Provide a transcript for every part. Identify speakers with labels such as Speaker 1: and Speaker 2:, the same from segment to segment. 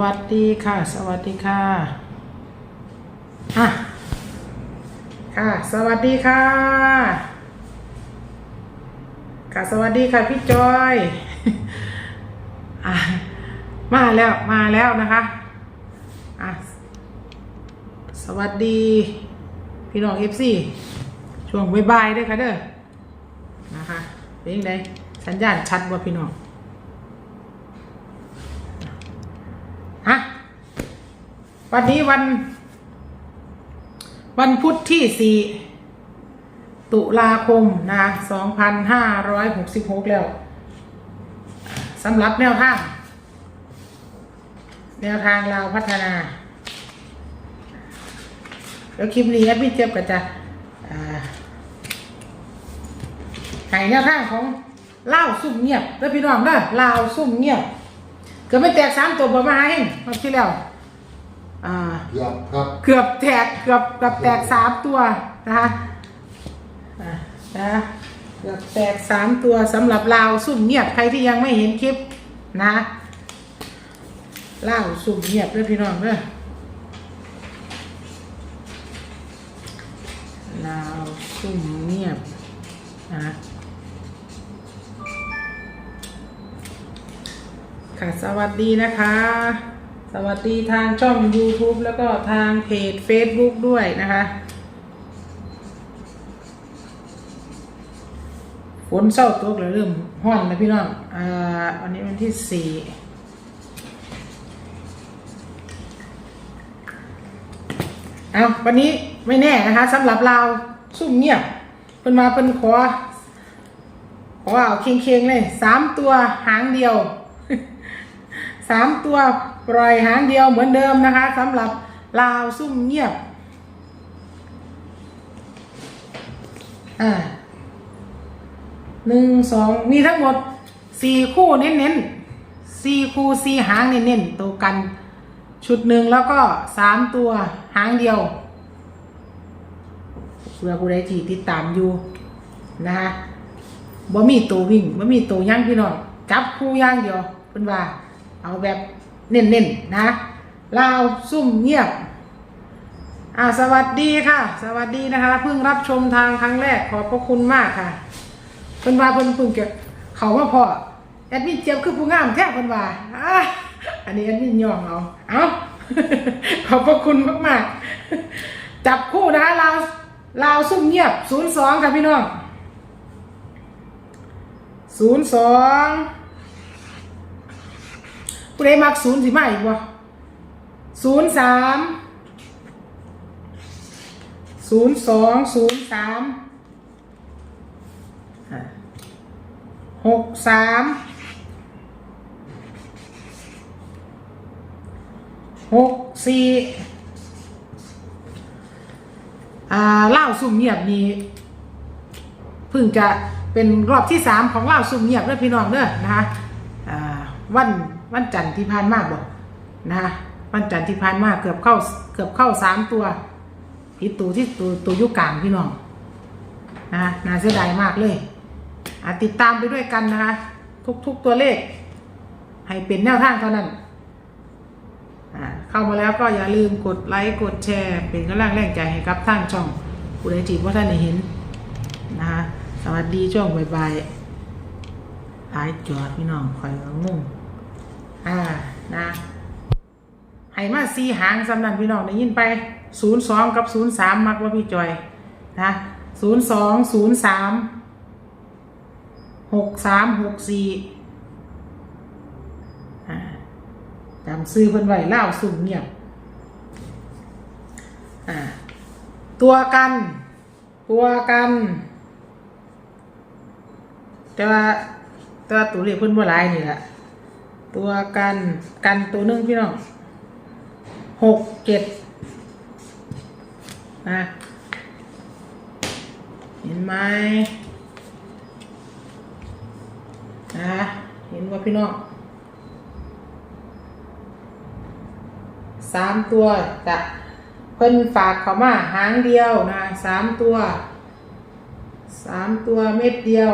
Speaker 1: สวัสดีค่ะ สวัสดีค่ะอะค่ะ สวัสดีค่ะ ค่ะ สวัสดีค่ะพี่จอยอะมาแล้วมาแล้วนะคะอะสวัสดี พี่น้องเอฟซีช่วงบายๆด้วยค่ะเด้อนะคะเป็นยังไงสัญญาณชัดว่าพี่น้อง ฮะ วันนี้วัน วันพุธที่สี่ตุลาคมนะสองพันห้าร้อยหกสิบหกแล้วสำหรับแนวทาง แนวทางเราพัฒนา แล้วคลิปนี้แอดมินเจ็บก็จะอ่าให้แนวทางของเล่าซุ่มเงียบแล้วพี่น้องเด้อลาซุ่มเงียบ เกือบไม่แตกสามตัวประมาณนี้รอบที่แล้ว อ่า
Speaker 2: เกือบครับ
Speaker 1: เกือบแตกเกือบเกือบแตกสามตัวนะคะอ่านะเกือบแตกสามตัวสำหรับลาวซุ่มเงียบใครที่ยังไม่เห็นคลิปนะลาวซุ่มเงียบด้วยพี่น้องเด้อลาวซุ่มเงียบนะค่ะสวัสดีนะคะส วัสดีทางช่อง YouTube แล้วก็ทางเพจ Facebook ด้วยนะคะ ฝนเศร้าตกแล้วเริ่มห้อนนะพี่น้อง อ่าวันนี้วันที่สี่เอาวันนี้ไม่แน่นะคะสำหรับเราซุ่มเงียบเพิ่นมาเพิ่นขอขอเอาเค็งๆเลยสามตัวหางเดียวสามตัว ปล่อยหางเดียวเหมือนเดิมนะคะสำหรับลาวซุ่มเงียบ อ่าหนึ่งสองมีทั้งหมดสี่คู่เน้นๆสี่คู่สี่หางเน้นๆตัวกัน ชุดหนึ่งแล้วก็สามตัวหางเดียวเพื่อผู้ใดที่ติดตามอยู่นะคะบ่มีตัววิ่งบ่มีตัวยั่งพี่น้องจับคู่ย่างเดียวเป็นว่า เอาแบบ เน้นๆนะลาวซุ่มเงียบอ่าสวัสดีค่ะ สวัสดีนะคะเพิ่งรับชมทางครั้งแรกขอบพระคุณมากค่ะเพิ่นว่าเพิ่นเพิ่งเก็บเขามาพอแอดมินเจียมคือผู้งามแท้เพิ่นว่าอ่าอันนี้แอดมินย่องเอาเอาขอบพระคุณมากๆจับคู่นะคะลาวลาวซุ่มเงียบศูนย์สองค่ะพี่น้องศูนย์สอง ผู้ใดมักศูนย์สิมาอีกวะศูนย์สามศูนย์สองศูนย์สามหกสามหกสี่อ่าเล่าสุ่มเงียบนี้เพิ่งจะเป็นรอบที่สามของเล่าสุ่มเงียบเด้อพี่น้องเด้อนะคะอ่าวัน วันจันทร์ที่ผ่านมาบอกนะคะวันจันทร์ที่ผ่านมาเกือบเข้าเกือบเข้าสามตัวผิดตัวที่ตัวตัวยุกลางพี่น้องนะคะน่าเสียดายมากเลยอะติดตามไปด้วยกันนะคะ ทุกๆตัวเลข ให้เป็นแนวทางเท่านั้นเข้ามาแล้วก็อย่าลืมกดไลค์กดแชร์ เป็นกำลังแรงใจให้กับท่างช่องผู้ใดจีบว่าท่านเห็นนะคะสวัสดีช่วงบ่ายๆท้ายจอดพี่น้องคอยก็งง อ่านะให้มาสีหางสำนันพี่น้องได้ยินไปศูนย์สองกับศูนย์สามมักว่าพี่จอยนะศูนย์สองศูนย์สามหกสามหกสี่อ่าจำซื้อเพิ่นไว้เล่าสุ่มเงียบอ่าตัวกัน ตัวกัน แต่ว่าแต่ว่าตัวเลขเพิ่นบ่หลายนี่แหละ ตัวกันกันตัวหนึงพี่น้องหกเจ็ดนะเห็นไหมนะเห็นว่าพี่น้องสามตัวจะเพิ่นฝากเขามาหางเดียวนะสามตัวสามตัวเม็ดเดียว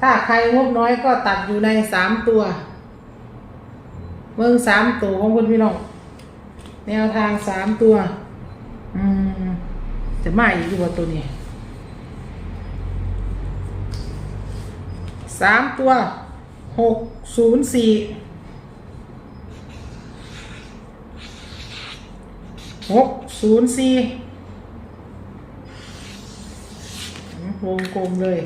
Speaker 1: ถ้าใครงบน้อยก็ตัดอยู่ในสามตัว เมืองสามตัวของคุณพี่น้องแนวทางสามตัว อืมจะมาอีกอยู่ว่าตัวนี้สามตัวหกศูนย์สี่หกศูนย์สี่วงกลมเลย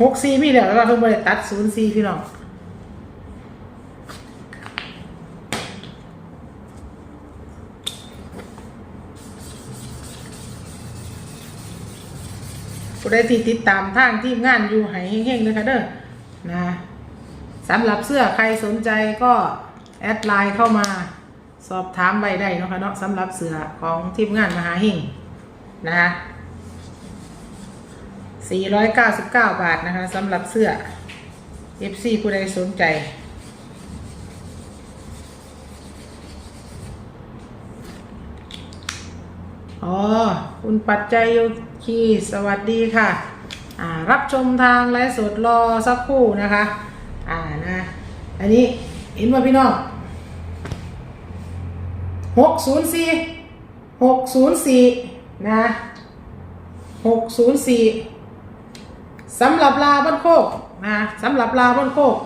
Speaker 1: หกสี่มีแล้วแล้วเราเพิ่งไปตัดศูนย์สี่พี่น้อง ใดที่ติดตามทางทีมงานอยู่ให้เฮงๆเลยค่ะเด้อนะสำหรับเสื้อใครสนใจก็แอดไลน์เข้ามาสอบถามใบได้นะคะเนาะสำหรับเสื้อของทีมงานมหาเฮงนะคะ499 บาทนะคะสำหรับเสื้อ FC ผู้ใดสนใจ อ๋อ คุณปัจจัยโยคีสวัสดีค่ะ อ่า รับชมทางไลฟ์สดรอสักครู่นะคะ อ่านะ อันนี้เห็นว่าพี่น้องหกศูนย์สี่หกศูนย์สี่นะหกศูนย์สี่สำหรับลาบ้านโคกนะสำหรับลาบ้านโคก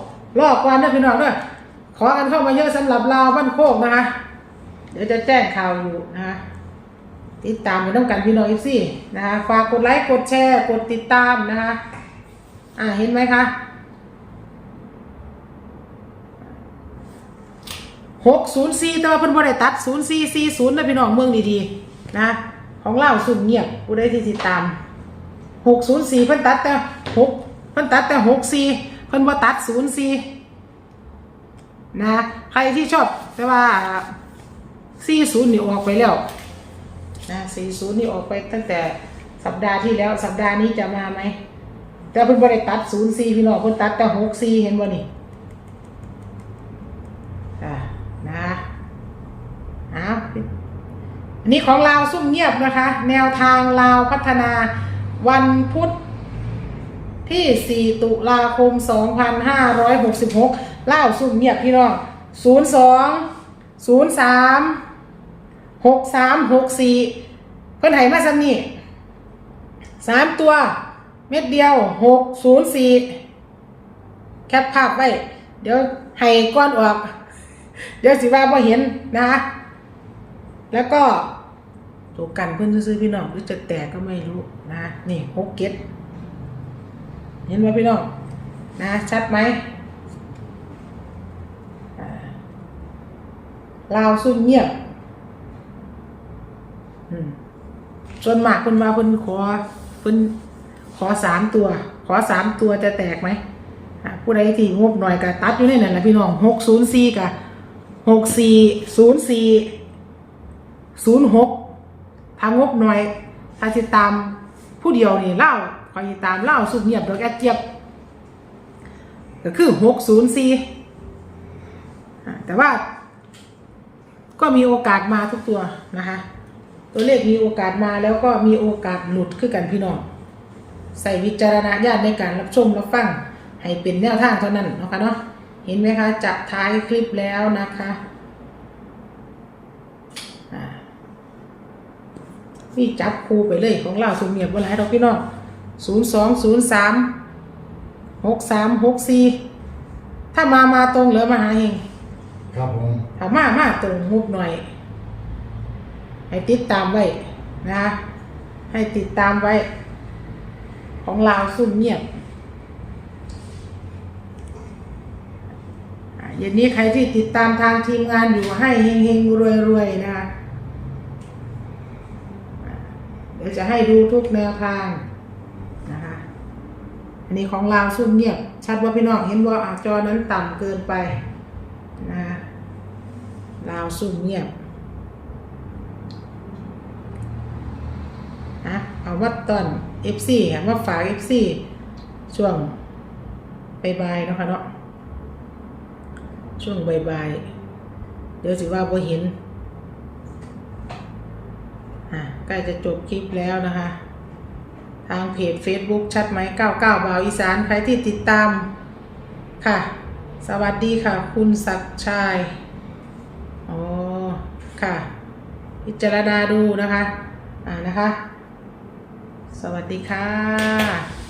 Speaker 1: รอบวันด้วยพี่น้องด้วยขอกันเข้ามาเยอะสำหรับลาบ้านโคกนะคะ เดี๋ยวจะแจ้งข่าวอยู่นะคะ ติดตามไปต้องกันพี่น้องเอฟซีนะคะฝากกดไลค์กดแชร์กดติดตามนะคะอ่าเห็นไหมคะหกศูนย์สี่แต่ว่าเพิ่นบ่ได้ตัดศูนย์สี่สี่ศูนย์นะพี่น้องเมืองดีๆนะของเล่าสุ่มเงียบผู้ใดที่ติดตามหกศูนย์สี่เพิ่นตัดแต่หกเพิ่นตัดแต่หกสี่เพิ่นบ่ตัดศูนย์สี่นะใครที่ชอบแต่ว่าสี่ศูนย์นี่ออกไปแล้ว นะ40นี่ออกไปตั้งแต่สัปดาห์ที่แล้วสัปดาห์นี้จะมาไหมแต่เพิ่นบ่ได้ตัด04พี่น้องเพิ่นตัดแต่64เห็นบ่นี่อ่านะอ่าอันนี้ของลาวซุ่มเงียบนะคะ แนวทางลาวพัฒนาวันพุธที่ 4 ตุลาคม 2566ลาวซุ่มเงียบพี่น้อง 02 03 หกสามหกสี่เพิ่นให้มาซ้ำนี่สามตัว เม็ดเดียวหกศูนย์สี่แคปภาพไว้ เดี๋ยวให้ก้อนออก เดี๋ยวสิว่าพอเห็นนะคะ แล้วก็ตัวกันเพื่อนซื้อพี่น้องหรือจะแตกก็ไม่รู้นะนี่หกเก็ดเห็นไหมพี่น้องนะชัดไหมลาวซุ่มเงียบ อืม ส่วนมากคนมาคนขอคนขอสามตัว ขอสามตัวจะแตกไหมอะผู้ใดที่งบหน่อยก็ตัดอยู่ในนั้นแหละพี่น้องหกศูนย์สี่กับหกสี่ศูนย์สี่ศูนย์หกทางงบหน่อยถ้าติดตามผู้เดียวนี่เล่าคอยติดตามเล่าสุดเงียบดอกแอดเจี๊ยบก็คือหกศูนย์สี่แต่ว่าก็มีโอกาสมาทุกตัวนะคะ ตัวเลขมีโอกาสมาแล้วก็มีโอกาสหลุดขึ้นกันพี่น้องใส่วิจารณญาณในการรับชมรับฟังให้เป็นแนวทางเท่านั้นเนาะคะเนาะเห็นไหมคะจะท้ายคลิปแล้วนะคะอ่านี่จับคูไปเลยของเราสุเมียบว่าไรเราพี่น้องศูนย์สองศูนย์สามหกสามหกสี่ถ้ามามาตรงเหลือมาหาเอง
Speaker 2: ครับผม
Speaker 1: ถ้ามามาตรงงบหน่อย ให้ติดตามไว้นะให้ติดตามไว้ ของลาวซุ่มเงียบอะเย็นนี้ใครที่ติดตามทางทีมงานอยู่ให้เฮงเฮงรวยรวยๆนะคะเดี๋ยวจะให้ดูทุกแนวทางนะคะ อันนี้ของลาวซุ่มเงียบ ชัดว่าพี่น้องเห็นว่าอะจอนั้นต่ำเกินไปนะลาวซุ่มเงียบ นะเอา ว่าตอน FC ค่ะมาฝาก FC ช่วงบายๆนะคะเนาะช่วงบายๆเดี๋ยวสิว่าบ่เห็นอะใกล้จะจบคลิปแล้วนะคะ ทางเพจ Facebook ชัดไหม99บาวอีสานใครที่ติดตามค่ะ สวัสดีค่ะ คุณศักชัยอ๋อค่ะ พิจารณาดูนะคะ อ่านะคะ สวัสดีค่ะ